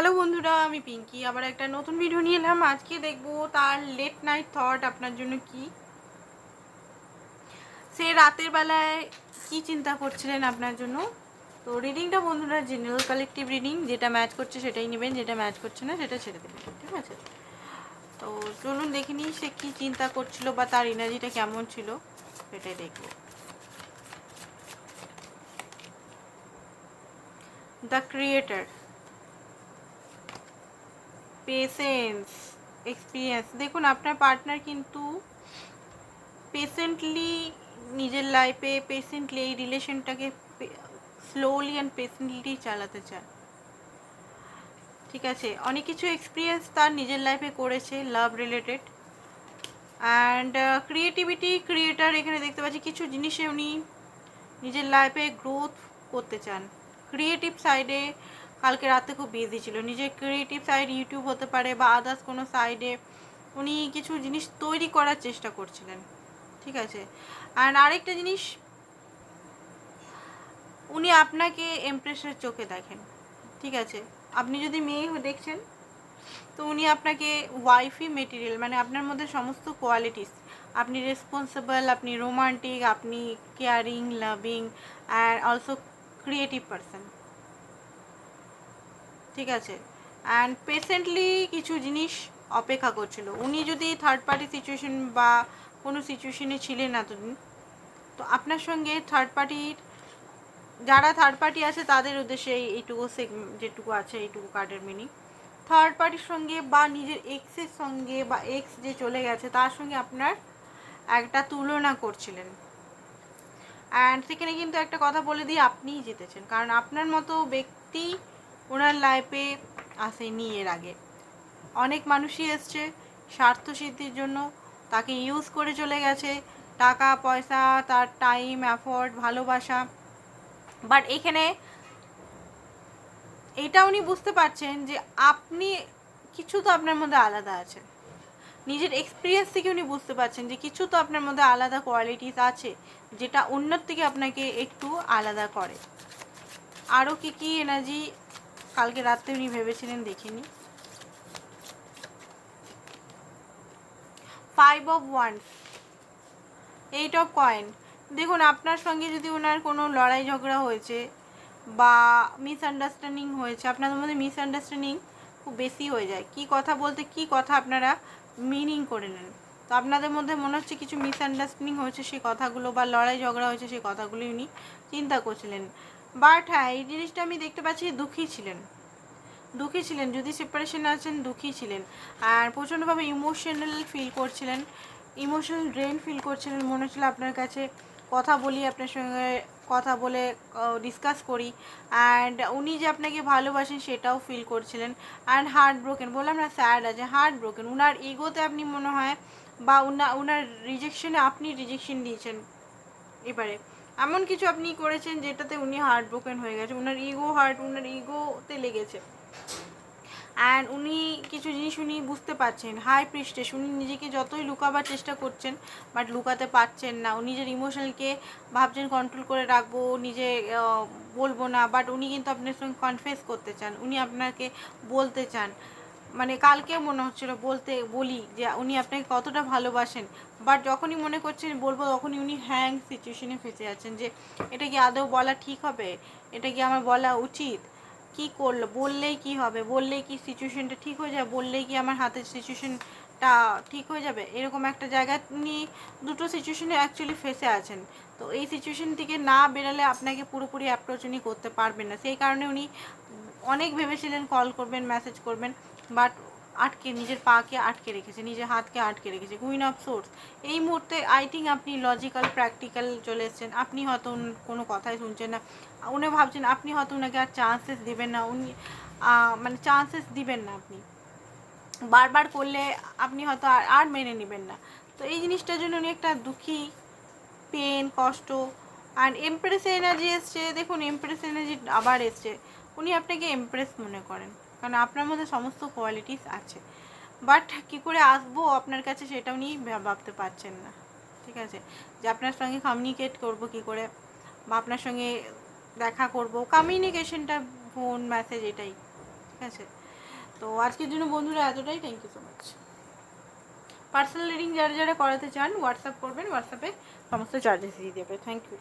Hello বন্ধুরা, আমি পিঙ্কি। আবার একটা নতুন ভিডিও নিয়ে এলাম। আজকে দেখব তার লেট নাইট থট আপনার জন্য কি? সে রাতের বেলায় কি চিন্তা করছিলেন আপনার জন্য? তো রিডিংটা বন্ধুরা জেনারেল কালেকটিভ রিডিং যেটা ম্যাচ করছে সেটাই নেবেন, যেটা ম্যাচ করছে না সেটা ছেড়ে দেবেন, ঠিক আছে? তো চলুন দেখে নিই সে কী চিন্তা করছিল বা তার এনার্জিটা কেমন ছিল, সেটাই দেখব। দ্য ক্রিয়েটার পেশেন্স এক্সপিরিয়েন্স দেখুন, আপনার পার্টনার কিন্তু পেশেন্টলি নিজের লাইফে পেশেন্টলি এই রিলেশনটাকে স্লোলি অ্যান্ড পেশেন্টলি চালাতে চান। ঠিক আছে? অনেক কিছু এক্সপিরিয়েন্স তার নিজের লাইফে করেছে love related and creativity creator এখানে দেখতে পাচ্ছি, কিছু জিনিসে উনি নিজের লাইফে গ্রোথ করতে চান। ক্রিয়েটিভ সাইডে কালকে রাতে খুব বিজি ছিল। নিজের ক্রিয়েটিভ সাইড ইউটিউব হতে পারে বা আদার্স কোনো সাইডে উনি কিছু জিনিস তৈরি করার চেষ্টা করছিলেন। ঠিক আছে? আর আরেকটা জিনিস, উনি আপনাকে এমপ্রেসের চোখে দেখেন। ঠিক আছে? আপনি যদি মেয়ে দেখছেন, তো উনি আপনাকে ওয়াইফি মেটেরিয়াল মানে আপনার মধ্যে সমস্ত কোয়ালিটিস আপনি রেসপন্সিবল আপনি রোমান্টিক আপনি caring loving and also creative person ঠিক আছে? অ্যান্ড পেশেন্টলি কিছু জিনিস অপেক্ষা করছিল। উনি যদি থার্ড পার্টি সিচুয়েশন বা কোনো সিচুয়েশনে ছিলেন এতদিন, তো আপনার সঙ্গে থার্ড পার্টির যারা থার্ড পার্টি আছে তাদের উদ্দেশ্যে এইটুকু যেটুকু আছে, এইটুকু কার্ডের মিনিং থার্ড পার্টির সঙ্গে বা নিজের এক্সের সঙ্গে বা এক্স যে চলে গেছে, তার সঙ্গে আপনার একটা তুলনা করছিলেন। অ্যান্ড সেখানে কিন্তু একটা কথা বলে দিয়ে আপনিই জিতেছেন। কারণ আপনার মতো ব্যক্তি ওনার লাইফে আসেনি এর আগে। অনেক মানুষই এসছে, স্বার্থ সিদ্ধির জন্য তাকে ইউজ করে চলে গেছে। টাকা, পয়সা, তার টাইম অ্যাফোর্ড ভালোবাসা। বাট এখানে এটা উনি বুঝতে পারছেন যে আপনি, কিছু তো আপনার মধ্যে আলাদা আছে। নিজের এক্সপিরিয়েন্স থেকে উনি বুঝতে পারছেন যে কিছু তো আপনার মধ্যে আলাদা কোয়ালিটিস আছে, যেটা অন্যর থেকে আপনাকে একটু আলাদা করে। আরও কী কী এনার্জি কালকে রাত্রে উনি ভেবেছিলেন দেখিনি। Five of one eight of coin দেখুন, আপনার সঙ্গে যদি ওনার কোনো লড়াই ঝগড়া হয়েছে বা মিসআন্ডারস্ট্যান্ডিং হয়েছে, আপনাদের মধ্যে মিসআন্ডারস্ট্যান্ডিং খুব বেশি হয়ে যায়। কি কথা বলতে কি কথা আপনারা মিনিং করে নেন। তো আপনাদের মধ্যে মনে হচ্ছে কিছু মিসআন্ডারস্ট্যান্ডিং হয়েছে, সেই কথাগুলো বা লড়াই ঝগড়া হয়েছে, সেই কথাগুলি উনি চিন্তা করছিলেন। বাট হ্যাঁ এই জিনিসটা আমি দেখতে পাচ্ছি দুঃখী ছিলেন। দুঃখী ছিলেন, যদি সেপারেশনে আছেন দুঃখী ছিলেন। আর প্রচণ্ডভাবে ইমোশনাল ফিল করছিলেন ইমোশনাল ড্রেন ফিল করছিলেন, মনে হচ্ছিল আপনার কাছে কথা বলি, আপনার সঙ্গে কথা বলে ডিসকাস করি। অ্যান্ড উনি যে আপনাকে ভালোবাসেন, সেটাও ফিল করছিলেন। অ্যান্ড হার্ট ব্রোকেন বললাম না স্যাড আছে হার্ট ব্রোকেন উনার ইগোতে আপনি মনে হয়, বা উনা, উনার রিজেকশনে আপনি রিজেকশন দিয়েছেন। এবারে এমন কিছু আপনি করেছেন যেটাতে উনি হার্ট ব্রোকেন হয়ে গেছে? উনার ইগো হার্ট উনার ইগোতে লেগেছে। অ্যান্ড উনি কিছু জিনিস উনি বুঝতে পারছেন। হাই প্রিস্টেস উনি নিজেকে যতই লুকাবার চেষ্টা করছেন বাট লুকাতে পারছেন না। উনি নিজের ইমোশনালকে ভাবছেন কন্ট্রোল করে রাখব, নিজে বলব না বাট উনি কিন্তু আপনার সঙ্গে কনফেস করতে চান। উনি আপনাকে বলতে চান। মানে কালকে মনে হচ্ছিল বলতে, বলি যে উনি আপনাকে কতটা ভালোবাসেন। বাট যখনই মনে করছেন, বলব তখনই উনি হ্যাং সিচুয়েশনে ফেসে যাচ্ছেন যে, এটা কি আদৌ বলা ঠিক হবে? এটা কি আমার বলা উচিত? কি করল? বললেই কি হবে? বললেই কি সিচুয়েশনটা ঠিক হয়ে যাবে? বললেই কি আমার হাতের সিচুয়েশনটা ঠিক হয়ে যাবে? এরকম একটা জায়গা উনি দুটো সিচুয়েশনে অ্যাকচুয়ালি ফেসে আছেন। তো এই সিচুয়েশন থেকে না বেরালে আপনাকে পুরোপুরি অ্যাপ্রোচ উনি করতে পারবেন না। সেই কারণে উনি অনেক ভেবেছিলেন কল করবেন মেসেজ করবেন। বাট আটকে, নিজের পাকে আটকে রেখেছে, নিজের হাতকে আটকে রেখেছে কুইন অফ সোর্স এই মুহূর্তে আই থিঙ্ক আপনি লজিক্যাল প্র্যাকটিক্যাল চলে এসেছেন। আপনি হয়তো কোনো কথাই শুনছেন না। উনি ভাবছেন আপনি হয়তো ওনাকে আর চান্সেস দিবেন না। উনি মানে চান্সেস দিবেন না আপনি। বারবার করলে আপনি হয়তো আর আর মেনে নেবেন না। তো এই জিনিসটার জন্য উনি একটা দুঃখী পেন কষ্ট আর এমপ্রেস এনার্জি এসছে। দেখুন এমপ্রেস এনার্জি আবার এসছে। উনি আপনাকে এমপ্রেস মনে করেন। কারণ আপনার মধ্যে সমস্ত কোয়ালিটিস আছে। বাট কী করে আসব আপনার কাছে সেটা উনি ভা- ভাবতে পারছেন না। ঠিক আছে? যে আপনার সঙ্গে কমিউনিকেট করব কি করে? বা আপনার সঙ্গে দেখা করব। কমিউনিকেশনটা ফোন মেসেজ এটাই। ঠিক আছে? তো আজকের জন্য বন্ধুরা এতটাই। Thank you so much personal reading যারা যারা করাতে চান হোয়াটসঅ্যাপ করবেন। হোয়াটসঅ্যাপে সমস্ত চার্জেস দিয়ে দেবে। Thank you